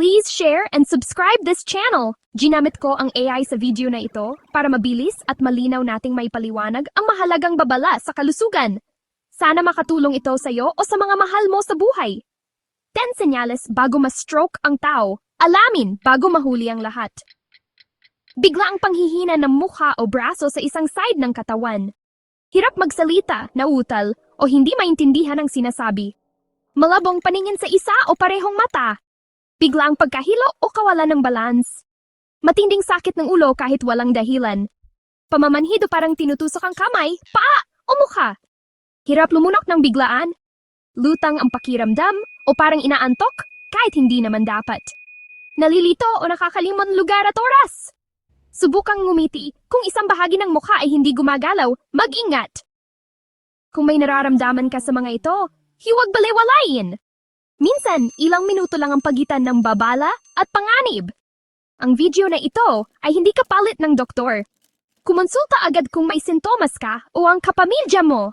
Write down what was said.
Please share and subscribe this channel. Ginamit ko ang AI sa video na ito para mabilis at malinaw nating may paliwanag ang mahalagang babala sa kalusugan. Sana makatulong ito sa iyo o sa mga mahal mo sa buhay. 10 senyales bago ma-stroke ang tao. Alamin bago mahuli ang lahat. Bigla ang panghihina ng mukha o braso sa isang side ng katawan. Hirap magsalita, nautal, o hindi maintindihan ang sinasabi. Malabong paningin sa isa o parehong mata. Bigla ang pagkahilo o kawalan ng balance. Matinding sakit ng ulo kahit walang dahilan. Pamamanhid o parang tinutusok ang kamay, paa o mukha. Hirap lumunok ng biglaan. Lutang ang pakiramdam o parang inaantok kahit hindi naman dapat. Nalilito o nakakalimon lugar at oras. Subukang ngumiti. Kung isang bahagi ng mukha ay hindi gumagalaw, mag-ingat. Kung may nararamdaman ka sa mga ito, hiwag balewalayin. Minsan, ilang minuto lang ang pagitan ng babala at panganib. Ang video na ito ay hindi kapalit ng doktor. Kumonsulta agad kung may sintomas ka o ang kapamilya mo